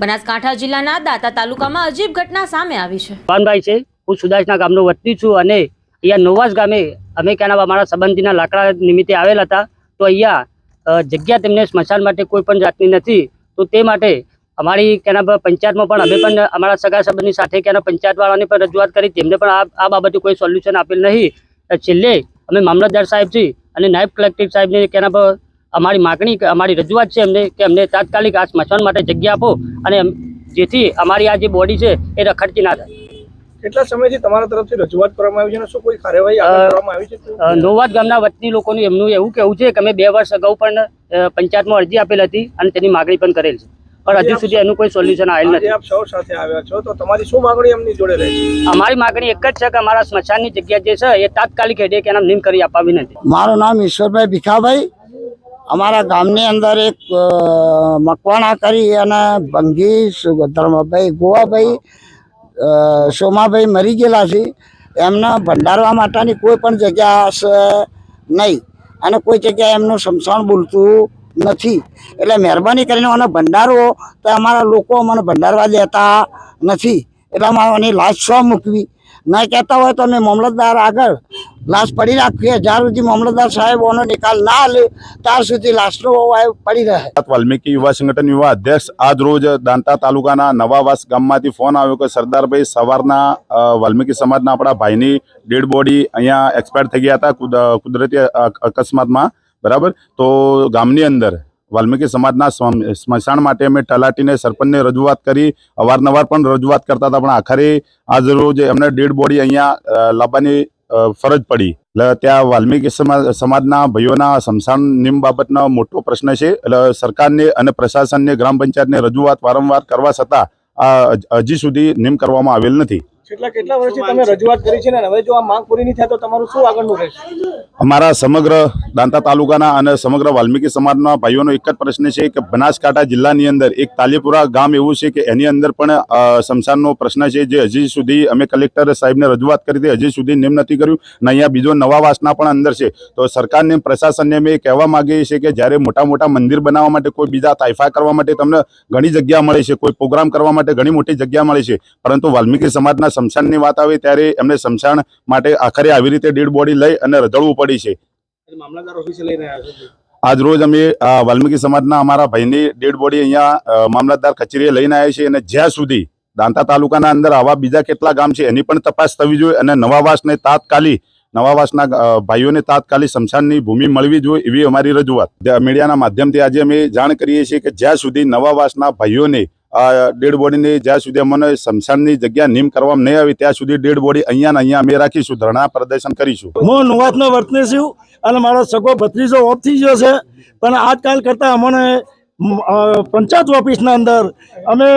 બનાસકાંઠા જિલ્લાના દાતા તાલુકામાં અજીબ ઘટના સામે આવી છે. પાનભાઈ છે. હું સુદાસના ગામનો વતની છું અને અહીંયા નોવાસ ગામે અમે ક્યાંના અમારા સંબંધીના લાકડા નિમિત્તે આવેલા હતા. તો અહીંયા જગ્યા તેમને સ્મશાન માટે કોઈ પણ જાતની નથી. તો તે માટે અમારી ક્યાંના પંચાયતમાં પણ અમે પણ અમારા સગા સંબંધી સાથે ક્યાંના પંચાયતવાળાને પણ રજૂઆત કરી. તેમને પણ આ બાબતે કોઈ સોલ્યુશન આપેલ નહીં. છેલ્લે અમે મામલતદાર સાહેબજી અને નાયબ કલેક્ટર સાહેબને ક્યાંના પર અમારી માગણી અમારી રજૂઆત છે એમને કે અમને તાત્કાલિક આ સ્મશાન માટે જગ્યા આપો અને જેથી અમારી આ જે બોડી છે એ રખડતી ના થાય કેટલા સમયથી તમારા તરફથી રજૂઆત કરવામાં આવી છે અને શું કોઈ કાર્યવાહી કરવામાં આવી છે? નોવાદ ગામના વતની લોકોનું એમનું એવું કેવું છે કે અમે બે વર્ષ અગાઉ પણ પંચાયતમાં અરજી આપેલ હતી અને તેની માગણી પણ કરેલ છે. પણ હજુ સુધી એનું કોઈ સોલ્યુશન આવેલ નથી. આપ સૌ સાથે આવ્યા છો તો તમારી શું માંગણી એમની જોડે રહે અમારી માગણી એક જ છે કે અમારા સ્મશાનની જગ્યા જે છે એ તાત્કાલિક હેડે કે એના નિમ કરી આપવા વિનંતી મારું નામ ઈશ્વરભાઈ ભીખાભાઈ. અમારા ગામની અંદર એક મકવાણા કરી અને સુ- ધર્મભાઈ ગોવાભાઈ સોમાભાઈ મરી ગયેલા છે. એમને ભંડારવા માટેની કોઈ પણ જગ્યા છે નહીં. અને કોઈ જગ્યાએ એમનું સમસાણ બોલતું નથી. એટલે મહેરબાની કરીને મને ભંડારો, તો અમારા લોકો મને ભંડારવા દેતા નથી. એટલે અમારે એની લાશ મૂકવી. ન કહેતા હોય તો અમે મામલતદાર આગળ લાશ પડી રાખીએ જ્યાં સુધી મામલતદાર સાહેબોનો નિકાલ ના લે, ત્યાં સુધી લાશનો પડી રહે. વાલ્મીકી યુવા સંગઠન યુવા અધ્યક્ષ આજ રોજ દાંતા તાલુકાના નવાવાસ ગામમાંથી ફોન આવ્યો કે સરદારભાઈ સવારના વાલ્મીકી સમાજના આપણા ભાઈની ડેડ બોડી અહીંયા એક્સપાયર થઈ ગયા હતા કુદરતી અકસ્માતમાં. બરાબર? તો ગામની અંદર વાલ્મીકી સમાજના સ્મ- સ્મશાન માટે અમે તલાટીને, સરપંચને રજૂઆત કરી. અવારનવાર પણ રજૂઆત કરતા હતા, પણ આખરે આજ રોજ એમને ડેડ બોડી અહીંયા લાવવાની ફરજ પડી. એટલે ત્યાં વાલ્મીકી સમાજ સમાજના ભાઈઓના સ્મશાન નિમ બાબતનો મોટો પ્રશ્ન છે. એટલે સરકારને અને પ્રશાસનને ગ્રામ પંચાયતને રજૂઆત વારંવાર કરવા છતાં આ હજી સુધી નિમ કરવામાં આવેલ નથી. છેલ્લા કેટલા વર્ષથી તમે રજૂઆત કરી છે ને? હવે જો આ માંગ પૂરી નહીં થાય તો તમારું શું આગળનું રહેશે? અમારા સમગ્ર દાંતા તાલુકાના અને સમગ્ર વાલ્મીકી સમાજના ભાઈઓનો એક જ પ્રશ્ન છે કે બનાસકાંઠા જિલ્લાની અંદર એક તાલીપુરા ગામ એવું છે કે એની અંદર પણ શમશાનનો પ્રશ્ન છે જે હજી સુધી અમે કલેક્ટર સાહેબને રજૂઆત કરી હતી, હજી સુધી નિમ નથી કર્યું અને અહીંયા બીજો નવાવાસના પણ અંદર છે. તો સરકારને પ્રશાસનને અમે કહેવા માગીએ છીએ કે જ્યારે મોટા મોટા મંદિર બનાવવા માટે કોઈ બીજા તાઇફા કરવા માટે તમને ઘણી જગ્યા મળે છે, કોઈ પ્રોગ્રામ કરવા માટે ઘણી મોટી જગ્યા મળે છે, પરંતુ વાલ્મીકી સમાજના સ્મશાનની વાત આવે ત્યારે એમને સ્મશાન માટે આખરે આવી રીતે ડેડ બોડી લઈ અને રજળવું પડી છે. આજ રોજ અમે વાલ્મીકી સમાજના અમારા ભાઈની ડેડ બોડી અહીંયા મામલતદાર કચેરીએ લઈને આવ્યા છીએ અને જ્યાં સુધી દાંતા તાલુકાના અંદર આવા બીજા કેટલા ગામ છે એની પણ તપાસ થવી જોઈએ અને નવાવાસને તાત્કાલિક નવાવાસના ભાઈઓને તાત્કાલિક સ્મશાનની ભૂમિ મળવી જોઈએ એવી અમારી રજૂઆત. મીડિયાના માધ્યમથી આજે અમે જાણ કરીએ છીએ કે જ્યાં સુધી નવાવાસના ભાઈઓને આ ડેડ બોડીની જ્યાં સુધી અમને સ્મશાનની જગ્યા નિમ કરવામાં નહીં આવી, ત્યાં સુધી ડેડ બોડી અહીંયા ને અહીંયા અમે રાખીશું, ધરણા પ્રદર્શન કરીશું. હું નુવાતનો વર્તને છું અને મારો સગો ભત્રીજો ઓફ થઈ ગયો છે. પણ આજકાલ કરતાં અમને પંચાયત ઓફિસના અંદર અમે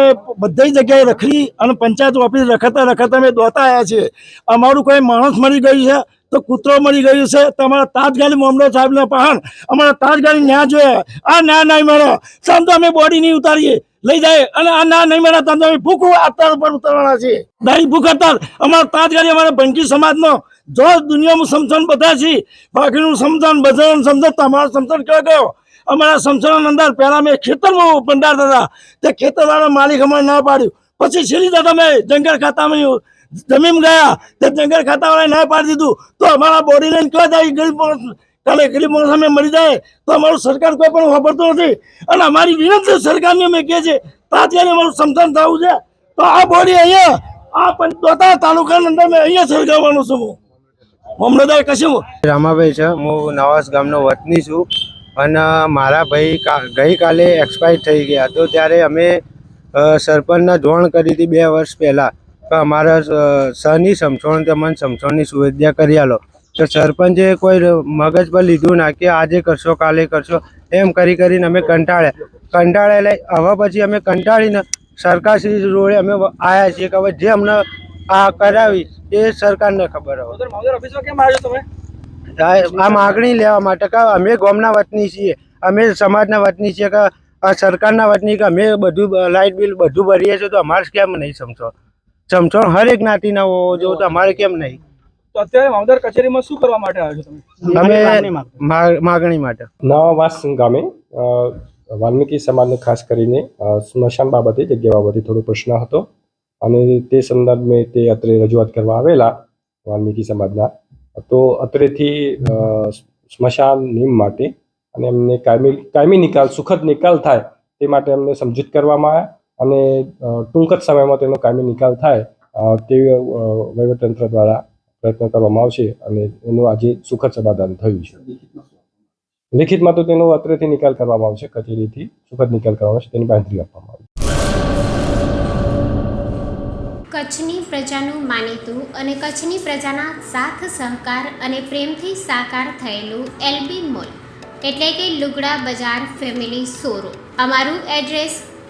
બધી જગ્યાએ રખડી અને પંચાયત ઓફિસ રખતા રખતા અમે દોતા આવ્યા છીએ. અમારું કોઈ માણસ મળી ગયું છે. તો કૂતરો મળી ગયું છે. તમારા તાજગાલી મામલો સાહેબના પહાણ અમારા તાજગાલી ન્યા જોઈએ. આ ના નહીં મળે. સામ તો અમે બોડી નહીં ઉતારીએ. લઈ જાય અને આ ના નહીં મળે. તમને અમે ભૂખ અત્યાર ઉપર ઉતરવાના છીએ. દારી ભૂખ અત્યાર અમારા તાજગાલી અમારા બંકી સમાજનો. જો દુનિયામાં સમસણ બધા છે. બાકીનું સમસણ બધાનું સમસણ તમારો સમસણ કયો ગયો? અમારા સમસણ અંદર પહેલા મેં ખેતરમાં ભંડાર હતા તે ખેતરવાળા માલિક અમારે ના પાડ્યું. પછી છેલ્લી દાદા મેં જંગલ ખાતામાં જમીન ગયા. તે જંગલ ખાતાવાળાએ ના પાડી દીધું. તો અમારા બોડી લઈને કયો જાય ગરીબ માણસ કાલે ગરીબ માણસ અમે મરી જાય, તો અમારું સરકાર કોઈ પણ વાપરતું નથી. અને અમારી વિનંતી સરકારને અમે કહે છે તાત્કાલિક અમારું સમથાન થવું છે. તો આ બોડી અહીંયા, આ પંચ- તાલુકાના અંદર મેં અહીંયા સળગાવવાનું છું હું. કશું રામાભાઈ છે. હું નવાસ ગામનો વતની છું. અને મારા ભાઈ ગઈકાલે એક્સપાયર થઈ ગયા. તો ત્યારે અમે સરપંચના ધોરણ કરી હતી બે વર્ષ પહેલાં. અમારા સહની સમસણ તે મને સમસણની સુવિધા કરી આલો. તો સરપંચે કોઈ મગજ પર લીધું ના કે આજે કરશો કાલે કરશો એમ કરી કરીને અમે કંટાળ્યા કંટાળેલા હવે પછી અમે કંટાળીને સરકારશ્રી રોડે અમે આવ્યા છીએ કે હવે જે અમને આ કરાવી એ સરકારને ખબર તમે? આ આ માગણી લેવા માટે કે અમે ગામના વતની છીએ અમે સમાજના વતની છીએ કે આ સરકારના વતની કે અમે બધું લાઇટ બિલ બધું ભરીએ છીએ તો અમારે કેમ નહીં સમજો સમજણ હરેક જ્ઞાતિના તો અમારે કેમ નહીં? તો અત્યારે મામલતદાર કચેરીમાં શું કરવા માટે આવ્યા છો તમે? અમે માગણી માટે. નવાવાસ ગામે વાલ્મીકી સમાજને ખાસ કરીને સ્મશાન બાબતે જગ્યા બાબતે થોડો પ્રશ્ન હતો. અને તે સંદર્ભે તે અત્રે રજૂઆત કરવા આવેલા વાલ્મીકી સમાજના. તો અત્રેથી સ્મશાન નિમ માટે અને એમને કાયમી કાયમી નિકાલ સુખદ નિકાલ થાય તે માટે અમને સમજૂત કરવામાં આવ્યા. અને ટૂંક જ સમયમાં તેનો કાયમી નિકાલ થાય તેવી વહીવટતંત્ર દ્વારા પ્રયત્ન કરવામાં આવશે અને એનું આજે સુખદ સમાધાન થયું છે. લિખિતમાં તો તેનો અત્રેથી નિકાલ કરવામાં આવશે, કચેરીથી સુખદ નિકાલ કરવામાં આવશે, તેની બાંધરી આપવામાં આવશે. કચ્છની પ્રજાનું માનીતું અને કચ્છની પ્રજાના સાથ, સહકાર અને પ્રેમથી સાકાર થયેલું એલબી મોલ, એટલે કે લુગડા બજાર ફેમિલી શોરૂમ. અમારું address